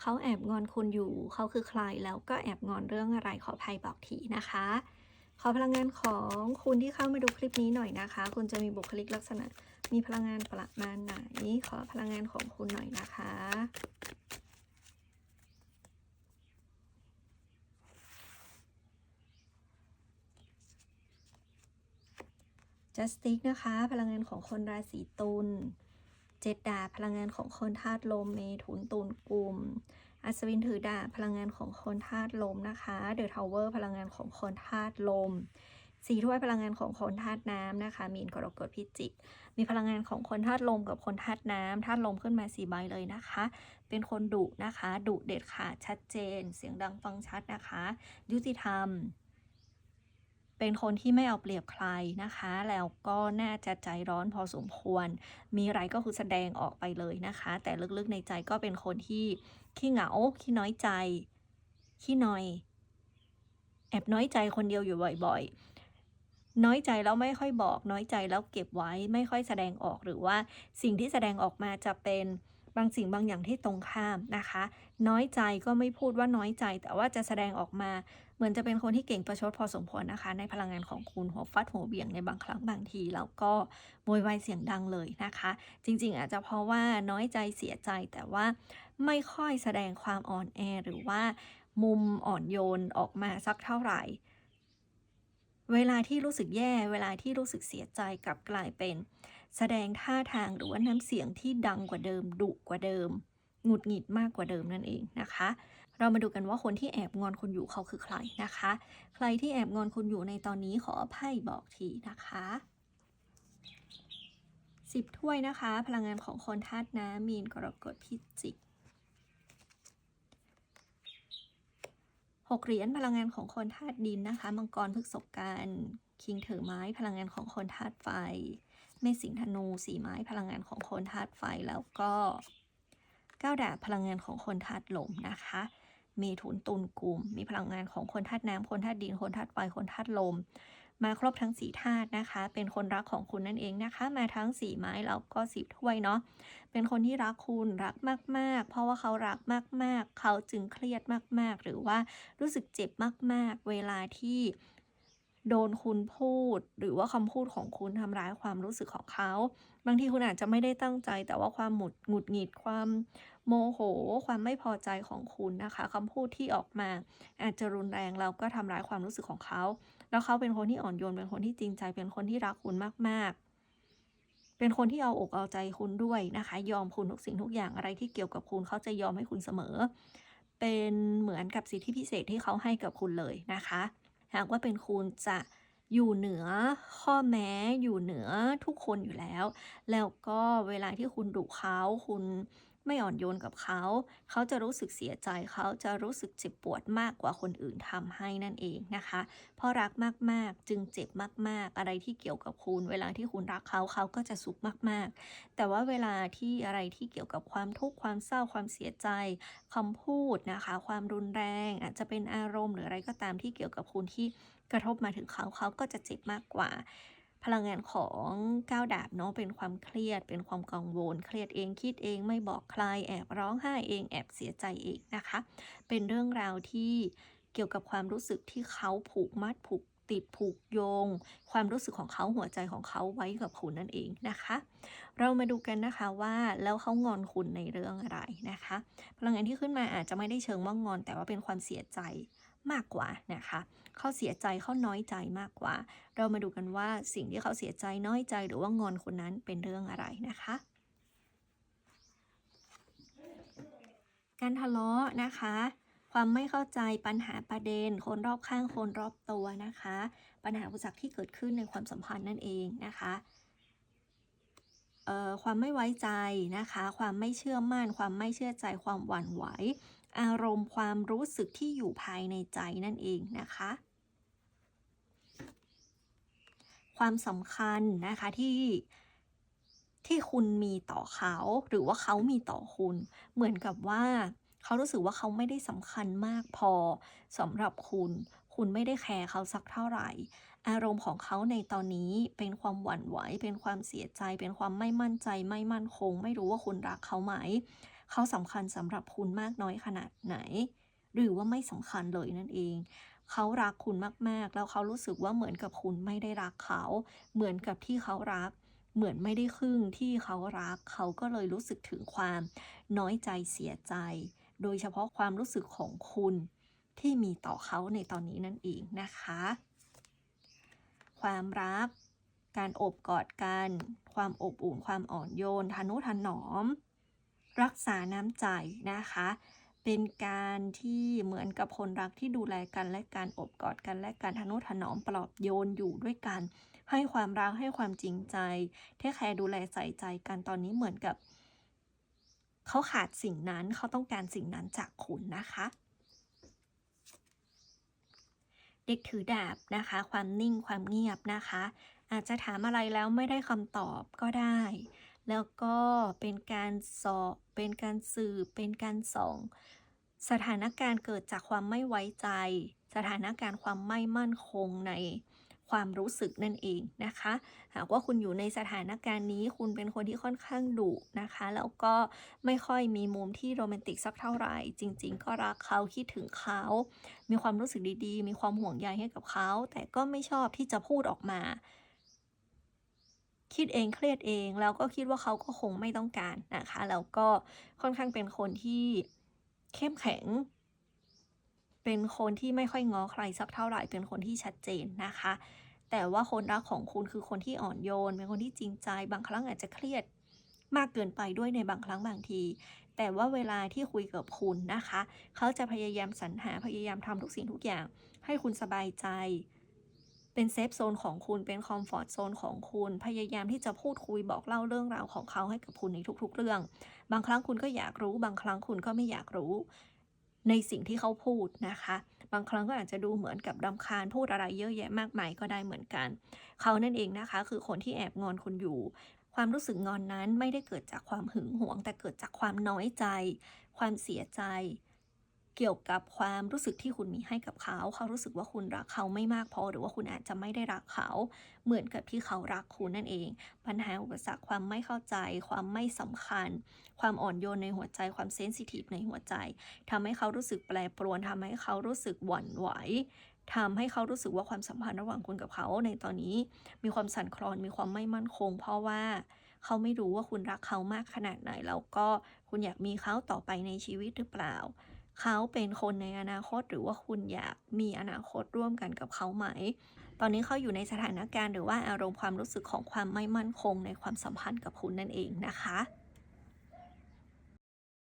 เขาแอบงอนคุณอยู่ เขาคือใครแล้วก็แอบงอนเรื่องอะไรขอภัยบอกทีนะคะ ขอพลังงานของคุณที่เข้ามาดูคลิปนี้หน่อยนะคะ คุณจะมีบุคลิกลักษณะ มีพลังงานประมาณไหน ขอพลังงานของคุณหน่อยนะคะ Justic นะคะ พลังงานของคนราศีตุล เจ็ดดาบพลังงานของคนธาตุลมเมถุนตุลกลุ่ม อัศวินถือดาบพลังงานของคนธาตุลมนะคะเดอะทาวเวอร์พลังงานของคนธาตุลมสีถ้วยพลังงานของคนธาตุน้ำนะคะมีนกรกฎพิจิก มีพลังงานของคนธาตุลมกับคนธาตุน้ำธาตุลมขึ้นมาสี่ใบเลยนะคะ เป็นคนดุนะคะ ดุเด็ดขาดชัดเจน เสียงดังฟังชัดนะคะ ยุติธรรม เป็นคนที่ไม่เอาเปรียบใครนะคะ แล้วก็น่าจะใจร้อนพอสมควร มีอะไรก็คือแสดงออกไปเลยนะคะ แต่ลึกๆในใจก็เป็นคนที่ขี้เหงาขี้น้อยใจขี้น้อย แอบน้อยใจคนเดียวอยู่บ่อยๆ น้อยใจแล้วไม่ค่อยบอก น้อยใจแล้วเก็บไว้ไม่ค่อยแสดงออกหรือว่าสิ่งที่แสดงออกมาจะเป็น บางสิ่งบางอย่างที่ตรงข้ามนะคะ น้อยใจก็ไม่พูดว่าน้อยใจ แต่ว่าจะแสดงออกมา เหมือนจะเป็นคนที่เก่งประชดพอสมควรนะคะ ในพลังงานของคุณหัวฟัดหัวเบี่ยงในบางครั้งบางที แล้วก็โวยวายเสียงดังเลยนะคะ จริง ๆ อาจจะเพราะว่าน้อยใจเสียใจแต่ว่าไม่ค่อยแสดงความอ่อนแอหรือว่า มุมอ่อนโยนออกมาสักเท่าไหร่ เวลาที่รู้สึกแย่ เวลาที่รู้สึกเสียใจกลับกลายเป็น แสดงท่าทางหรือว่าน้ำเสียงที่ดังกว่าเดิมดุกว่าเดิมหงุดหงิดมากกว่าเดิมนั่นเองนะคะ เรามาดูกันว่าคนที่แอบงอนคุณอยู่เขาคือใครนะคะ ใครที่แอบงอนคุณอยู่ในตอนนี้ขอไพ่บอกทีนะคะสิบถ้วยนะคะ พลังงานของคนธาตุน้ำมีนกรกฎพิจิกหกเหรียญพลังงานของคนธาตุดินนะคะ มังกรพฤกษกกันคิงถือไม้พลังงานของคนธาตุไฟ เมษสิงธนูสีไม้พลังงานของคนธาตุไฟแล้วก็ก้าวดาบพลังงานของคนธาตุลมนะคะเมถุนตุลกุมมีพลังงานของคนธาตุน้ำคนธาตุดินคนธาตุไฟคนธาตุลม มาครบทั้งสีธาตุนะคะ เป็นคนรักของคุณนั่นเองนะคะ มาทั้งสีไม้แล้วก็สิบถ้วยเนาะเป็นคนที่รักคุณรักมากๆ เพราะว่าเขารักมากๆ เขาจึงเครียดมากๆ หรือว่ารู้สึกเจ็บมากๆ เวลาที่ โดนคุณพูด หรือว่าคำพูดของคุณทำร้ายความรู้สึกของเขา บางทีคุณอาจจะไม่ได้ตั้งใจ แต่ว่าความหมุดหงุดหงิดความโมโห ความไม่พอใจของคุณนะคะคำพูดที่ออกมา อาจจะรุนแรงแล้วก็ทำร้ายความรู้สึกของเขา แล้วเขาเป็นคนที่อ่อนโยนเป็นคนที่จริงใจ เป็นคนที่รักคุณมาก ๆเป็นคนที่เอาอกเอาใจคุณด้วยนะคะ ยอมคุณทุกสิ่งทุกอย่างอะไรที่เกี่ยวกับคุณเขาจะยอมให้คุณเสมอ เป็นเหมือนกับสิทธิพิเศษที่เขาให้กับคุณเลยนะคะ หากว่าเป็นคุณจะอยู่เหนือข้อแม้อยู่เหนือทุกคนอยู่แล้ว แล้วก็เวลาที่คุณดุเขาคุณ ไม่อ่อนโยนกับเขา เขาจะรู้สึกเสียใจ เขาจะรู้สึกเจ็บปวดมากกว่าคนอื่นทำให้นั่นเองนะคะ เพราะรักมากๆ จึงเจ็บมากๆ อะไรที่เกี่ยวกับคุณ เวลาที่คุณรักเขาเขาก็จะสุขมากๆ แต่ว่าเวลาที่อะไรที่เกี่ยวกับความทุกข์ความเศร้าความเสียใจคำพูดนะคะ ความรุนแรงอาจจะเป็นอารมณ์หรืออะไรก็ตามที่เกี่ยวกับคุณที่กระทบมาถึงเขาเขาก็จะเจ็บมากกว่า พลังงานของก้าวดาบเนาะเป็นความเครียด เป็นความกังวล เครียดเองคิดเองไม่บอกใครแอบร้องไห้เองแอบเสียใจเองนะคะ เป็นเรื่องราวที่เกี่ยวกับความรู้สึกที่เขาผูกมัดผูกติดผูกโยง ความรู้สึกของเขาหัวใจของเขาไว้กับคุณนั่นเองนะคะ เรามาดูกันนะคะว่าแล้วเขางอนคุณในเรื่องอะไรนะคะ พลังงานที่ขึ้นมาอาจจะไม่ได้เชิงว่างอน แต่ว่าเป็นความเสียใจ มากกว่านะคะเขาเสียใจเขาน้อยใจมากกว่า เรามาดูกันว่าสิ่งที่เขาเสียใจน้อยใจหรือว่างอนคนนั้นเป็นเรื่องอะไรนะคะ การทะเลาะนะคะ ความไม่เข้าใจปัญหาประเด็น คนรอบข้างคนรอบตัวนะคะ ปัญหาอุปสรรคที่เกิดขึ้นในความสัมพันธ์นั่นเองนะคะความไม่ไว้ใจนะคะ ความไม่เชื่อมั่น ความไม่เชื่อใจ ความหวั่นไหว อารมณ์ความรู้สึกที่อยู่ภายในใจนั่นเองนะคะ ความสำคัญนะคะที่ที่คุณมีต่อเขา หรือว่าเขามีต่อคุณ เหมือนกับว่า เขารู้สึกว่าเขาไม่ได้สำคัญมากพอสำหรับคุณ คุณไม่ได้แคร์เขาสักเท่าไหร่ อารมณ์ของเขาในตอนนี้เป็นความหวั่นไหว เป็นความเสียใจ เป็นความไม่มั่นใจ ไม่มั่นคง ไม่รู้ว่าคุณรักเขาไหม เขาสำคัญสำหรับคุณมากน้อยขนาดไหน หรือว่าไม่สำคัญเลยนั่นเอง เขารักคุณมากๆ แล้วเขารู้สึกว่าเหมือนกับคุณไม่ได้รักเขา เหมือนกับที่เขารัก เหมือนไม่ได้ครึ่งที่เขารัก เขาก็เลยรู้สึกถึงความน้อยใจเสียใจ โดยเฉพาะความรู้สึกของคุณที่มีต่อเขาในตอนนี้นั่นเองนะคะ ความรัก การโอบกอดกัน ความอบอุ่น ความอ่อนโยนทนุถนอม รักษาน้ำใจนะคะ เป็นการที่เหมือนกับคนรักที่ดูแลกันและการอบกอดกันและการทนุถนอมปลอบโยนอยู่ด้วยกัน ให้ความรักให้ความจริงใจเทคแคร์ดูแลใส่ใจกันตอนนี้เหมือนกับ เขาขาดสิ่งนั้นเขาต้องการสิ่งนั้นจากคุณนะคะเด็กถือดาบนะคะ ความนิ่งความเงียบนะคะ อาจจะถามอะไรแล้วไม่ได้คำตอบก็ได้ แล้วก็เป็นการสอบเป็นการสืบเป็นการส่อง สถานการณ์เกิดจากความไม่ไว้ใจ สถานการณ์ความไม่มั่นคงในความรู้สึกนั่นเองนะคะ หากว่าคุณอยู่ในสถานการณ์นี้ คุณเป็นคนที่ค่อนข้างดุนะคะ แล้วก็ไม่ค่อยมีมุมที่โรแมนติกสักเท่าไหร่ จริง ๆ ก็รักเขาคิดถึงเขา มีความรู้สึกดีๆ มีความห่วงใยให้กับเขา แต่ก็ไม่ชอบที่จะพูดออกมา คิดเองเครียดเอง แล้วก็คิดว่าเขาก็คงไม่ต้องการนะคะ แล้วก็ค่อนข้างเป็นคนที่เข้มแข็ง เป็นคนที่ไม่ค่อยง้อใครสักเท่าไหร่เป็นคนที่ชัดเจนนะคะ แต่ว่าคนรักของคุณคือคนที่อ่อนโยน เป็นคนที่จริงใจ บางครั้งอาจจะเครียดมากเกินไปด้วยในบางครั้งบางที แต่ว่าเวลาที่คุยกับคุณนะคะ เขาจะพยายามสรรหาพยายามทำทุกสิ่งทุกอย่าง ให้คุณสบายใจ เป็นเซฟโซนของคุณเป็นคอมฟอร์ตโซนของคุณ พยายามที่จะพูดคุยบอกเล่าเรื่องราวของเขาให้กับคุณในทุก ๆ เรื่อง บางครั้งคุณก็อยากรู้ บางครั้งคุณก็ไม่อยากรู้ ในสิ่งที่เขาพูดนะคะ บางครั้งก็อาจจะดูเหมือนกับรำคาญพูดอะไรเยอะแยะมากมายก็ได้เหมือนกัน เขานั่นเองนะคะ คือคนที่แอบงอนคุณอยู่ ความรู้สึกงอนนั้นไม่ได้เกิดจากความหึงหวง แต่เกิดจากความน้อยใจ ความเสียใจ เกี่ยวกับความรู้สึกที่คุณมีให้กับเขา เขารู้สึกว่าคุณรักเขาไม่มากพอ หรือว่าคุณอาจจะไม่ได้รักเขา เหมือนกับที่เขารักคุณนั่นเอง ปัญหาอุปสรรคความไม่เข้าใจ ความไม่สำคัญ ความอ่อนโยนในหัวใจความเซนซิทีฟในหัวใจทำให้เขารู้สึกแปรปรวนทำให้เขารู้สึกหวั่นไหวทำให้เขารู้สึกว่าความสัมพันธ์ระหว่างคุณกับเขาในตอนนี้ มีความสั่นคลอนมีความไม่มั่นคง เพราะว่าเขาไม่รู้ว่าคุณรักเขามากขนาดไหน แล้วก็คุณอยากมีเขาต่อไปในชีวิตหรือเปล่า เขาเป็นคนในอนาคตหรือว่าคุณอยากมีอนาคตร่วมกันกับเขาไหม ตอนนี้เขาอยู่ในสถานการณ์หรือว่าอารมณ์ความรู้สึกของความไม่มั่นคงในความสัมพันธ์กับคุณนั่นเองนะคะ